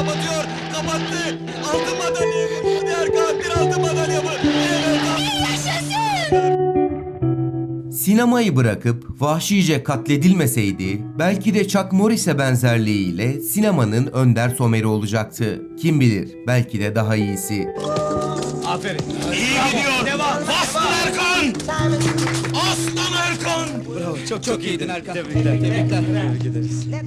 kapatıyor. Kapattı. Altın madalya? Hadi Erkan bir altın madalya mı? Evet. Sinemayı bırakıp vahşice katledilmeseydi belki de Chuck Norris'e benzerliğiyle sinemanın önder someri olacaktı. Kim bilir belki de daha iyisi. Aferin. İyi gidiyor. Devam. Aslan Erkan! Çok çok iyiydin Erkan. Tebrikler. Tebrikler.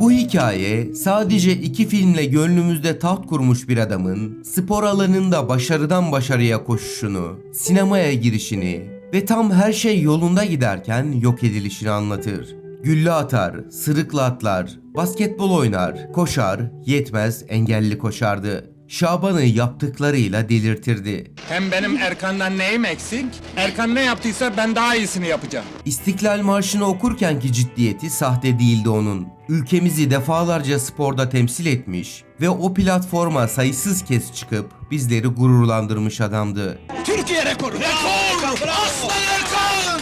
Bu hikaye sadece iki filmle gönlümüzde taht kurmuş bir adamın spor alanında başarıdan başarıya koşuşunu, sinemaya girişini ve tam her şey yolunda giderken yok edilişini anlatır. Gülle atar, sırıkla atlar, basketbol oynar, koşar, yetmez engelli koşardı. Şaban'ı yaptıklarıyla delirtirdi. Hem benim Erkan'dan neyim eksik? Erkan ne yaptıysa ben daha iyisini yapacağım. İstiklal Marşı'nı okurkenki ciddiyeti sahte değildi onun. Ülkemizi defalarca sporda temsil etmiş ve o platforma sayısız kez çıkıp bizleri gururlandırmış adamdı. Türkiye rekoru. Rekor! Aslan Erkan!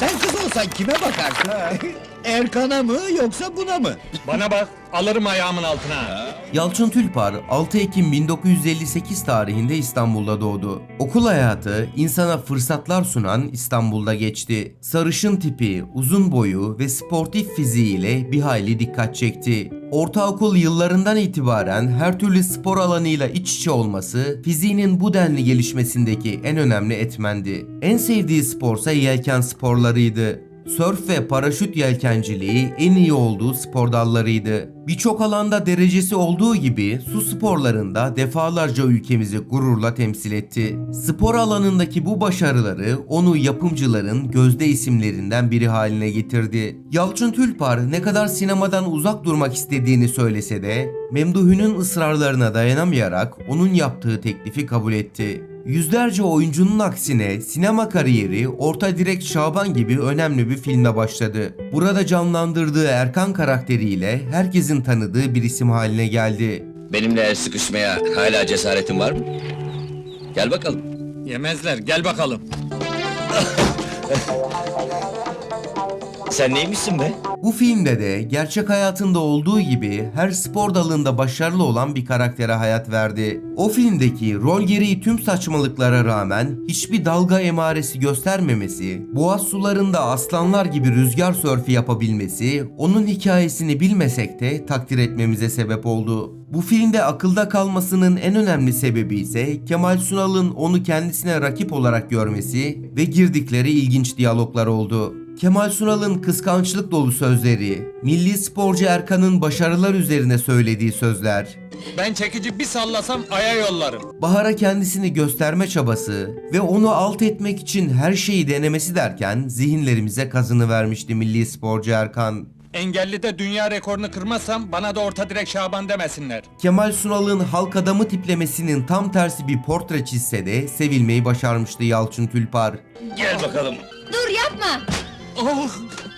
Sen kız olsan kime bakarsın? Erkan'a mı yoksa buna mı? Bana bak, alırım ayağımın altına. Yalçın Tülpar 6 Ekim 1958 tarihinde İstanbul'da doğdu. Okul hayatı insana fırsatlar sunan İstanbul'da geçti. Sarışın tipi, uzun boyu ve sportif fiziğiyle bir hayli dikkat çekti. Ortaokul yıllarından itibaren her türlü spor alanıyla iç içe olması fiziğinin bu denli gelişmesindeki en önemli etmendi. En sevdiği sporsa yelken sporlarıydı. Sörf ve paraşüt yelkenciliği en iyi olduğu spor dallarıydı. Birçok alanda derecesi olduğu gibi su sporlarında defalarca ülkemizi gururla temsil etti. Spor alanındaki bu başarıları onu yapımcıların gözde isimlerinden biri haline getirdi. Yalçın Tülpar ne kadar sinemadan uzak durmak istediğini söylese de Memduh'un ısrarlarına dayanamayarak onun yaptığı teklifi kabul etti. Yüzlerce oyuncunun aksine sinema kariyeri Orta Direk Şaban gibi önemli bir filme başladı. Burada canlandırdığı Erkan karakteriyle herkesin tanıdığı bir isim haline geldi. Benimle el sıkışmaya hala cesaretin var mı? Gel bakalım. Yemezler, gel bakalım. Sen neymişsin be? Bu filmde de gerçek hayatında olduğu gibi her spor dalında başarılı olan bir karaktere hayat verdi. O filmdeki rol gereği tüm saçmalıklara rağmen hiçbir dalga emaresi göstermemesi, boğaz sularında aslanlar gibi rüzgar sörfü yapabilmesi, onun hikayesini bilmesek de takdir etmemize sebep oldu. Bu filmde akılda kalmasının en önemli sebebi ise Kemal Sunal'ın onu kendisine rakip olarak görmesi ve girdikleri ilginç diyaloglar oldu. Kemal Sunal'ın kıskançlık dolu sözleri, milli sporcu Erkan'ın başarılar üzerine söylediği sözler, Ben çekici bir sallasam aya yollarım. Bahar'a kendisini gösterme çabası ve onu alt etmek için her şeyi denemesi derken zihinlerimize kazını vermişti milli sporcu Erkan. Engelli de dünya rekorunu kırmazsam bana da orta direk Şaban demesinler. Kemal Sunal'ın halk adamı tiplemesinin tam tersi bir portre çizse de sevilmeyi başarmıştı Yalçın Tülpar. Gel bakalım. Dur yapma. Oh,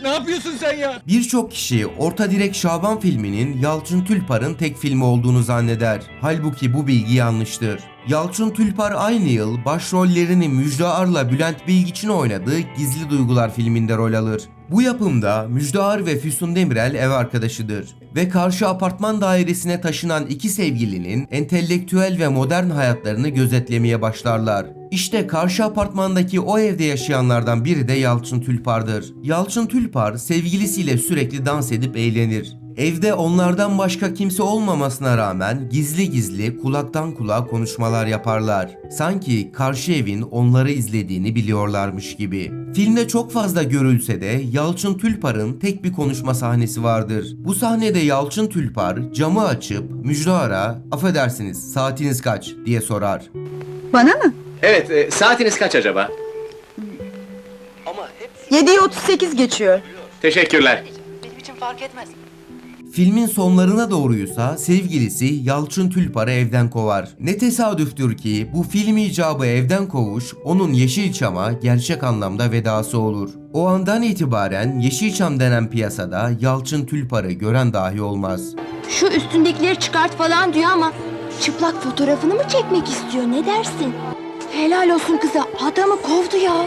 ne yapıyorsun sen ya? Birçok kişi Orta Direk Şaban filminin Yalçın Tülpar'ın tek filmi olduğunu zanneder. Halbuki bu bilgi yanlıştır. Yalçın Tülpar aynı yıl başrollerini Müjde Ar'la Bülent Bilgiç'in oynadığı Gizli Duygular filminde rol alır. Bu yapımda Müjde Ar ve Füsun Demirel ev arkadaşıdır ve karşı apartman dairesine taşınan iki sevgilinin entelektüel ve modern hayatlarını gözetlemeye başlarlar. İşte karşı apartmandaki o evde yaşayanlardan biri de Yalçın Tülpar'dır. Yalçın Tülpar sevgilisiyle sürekli dans edip eğlenir. Evde onlardan başka kimse olmamasına rağmen gizli gizli kulaktan kulağa konuşmalar yaparlar. Sanki karşı evin onları izlediğini biliyorlarmış gibi. Filmde çok fazla görülse de Yalçın Tülpar'ın tek bir konuşma sahnesi vardır. Bu sahnede Yalçın Tülpar camı açıp Müjdar'a affedersiniz saatiniz kaç diye sorar. Bana mı? Evet, e, saatiniz kaç acaba? 7'ye 38 geçiyor. Teşekkürler. Benim için fark etmez. Filmin sonlarına doğruysa sevgilisi Yalçın Tülpar'ı evden kovar. Ne tesadüftür ki bu film icabı evden kovuş onun Yeşilçam'a gerçek anlamda vedası olur. O andan itibaren Yeşilçam denen piyasada Yalçın Tülpar'ı gören dahi olmaz. Şu üstündekileri çıkart falan diyor ama çıplak fotoğrafını mı çekmek istiyor ne dersin? Helal olsun kıza adamı kovdu ya.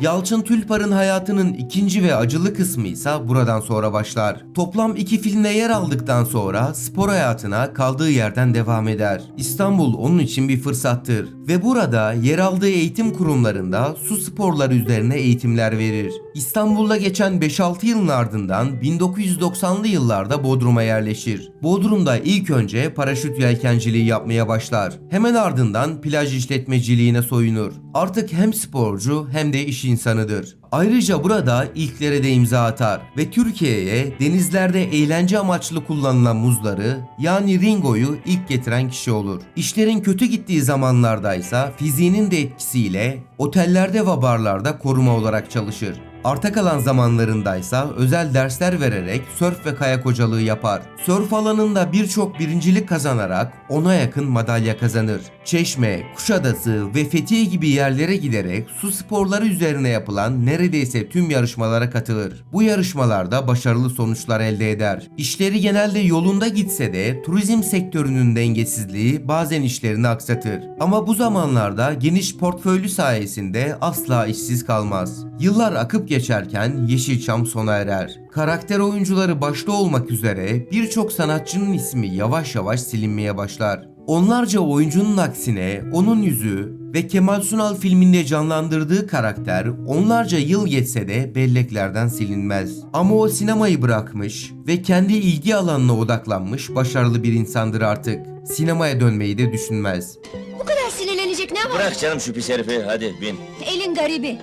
Yalçın Tülpar'ın hayatının ikinci ve acılı kısmı ise buradan sonra başlar. Toplam iki filmde yer aldıktan sonra spor hayatına kaldığı yerden devam eder. İstanbul onun için bir fırsattır ve burada yer aldığı eğitim kurumlarında su sporları üzerine eğitimler verir. İstanbul'da geçen 5-6 yılın ardından 1990'lı yıllarda Bodrum'a yerleşir. Bodrum'da ilk önce paraşüt yelkenciliği yapmaya başlar. Hemen ardından plaj işletmeciliğine soyunur. Artık hem sporcu hem de iş insanıdır. Ayrıca burada ilklere de imza atar ve Türkiye'ye denizlerde eğlence amaçlı kullanılan muzları yani ringoyu ilk getiren kişi olur. İşlerin kötü gittiği zamanlardaysa fiziğinin de etkisiyle otellerde ve barlarda koruma olarak çalışır. Arta kalan zamanlarındaysa özel dersler vererek sörf ve kayak hocalığı yapar. Sörf alanında birçok birincilik kazanarak ona yakın madalya kazanır. Çeşme, Kuşadası ve Fethiye gibi yerlere giderek su sporları üzerine yapılan neredeyse tüm yarışmalara katılır. Bu yarışmalarda başarılı sonuçlar elde eder. İşleri genelde yolunda gitse de turizm sektörünün dengesizliği bazen işlerini aksatır. Ama bu zamanlarda geniş portföylü sayesinde asla işsiz kalmaz. Yıllar akıp geçerken Yeşilçam sona erer. Karakter oyuncuları başta olmak üzere birçok sanatçının ismi yavaş yavaş silinmeye başlar. Onlarca oyuncunun aksine onun yüzü ve Kemal Sunal filminde canlandırdığı karakter onlarca yıl geçse de belleklerden silinmez. Ama o sinemayı bırakmış ve kendi ilgi alanına odaklanmış başarılı bir insandır artık. Sinemaya dönmeyi de düşünmez. Bu kadar sinirlenecek ne var? Bırak canım şu pis herifi hadi bin. Elin garibi.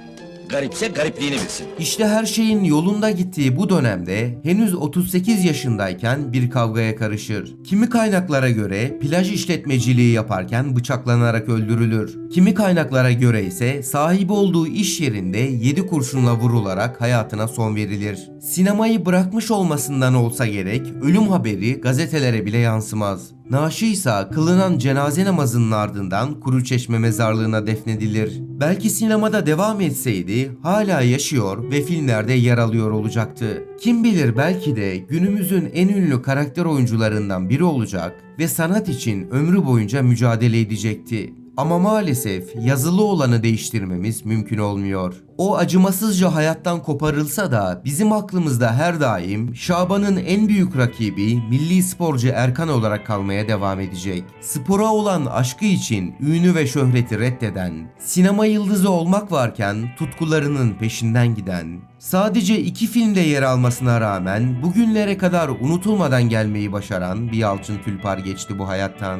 Garipse garipliğini bilsin. İşte her şeyin yolunda gittiği bu dönemde henüz 38 yaşındayken bir kavgaya karışır. Kimi kaynaklara göre plaj işletmeciliği yaparken bıçaklanarak öldürülür. Kimi kaynaklara göre ise sahibi olduğu iş yerinde 7 kurşunla vurularak hayatına son verilir. Sinemayı bırakmış olmasından olsa gerek ölüm haberi gazetelere bile yansımaz. Naaşı ise kılınan cenaze namazının ardından Kuruçeşme mezarlığına defnedilir. Belki sinemada devam etseydi hala yaşıyor ve filmlerde yer alıyor olacaktı. Kim bilir belki de günümüzün en ünlü karakter oyuncularından biri olacak ve sanat için ömrü boyunca mücadele edecekti. Ama maalesef yazılı olanı değiştirmemiz mümkün olmuyor. O acımasızca hayattan koparılsa da bizim aklımızda her daim Şaban'ın en büyük rakibi milli sporcu Erkan olarak kalmaya devam edecek. Spora olan aşkı için ünü ve şöhreti reddeden, sinema yıldızı olmak varken tutkularının peşinden giden, sadece iki filmde yer almasına rağmen bugünlere kadar unutulmadan gelmeyi başaran bir Yalçın Tülpar geçti bu hayattan.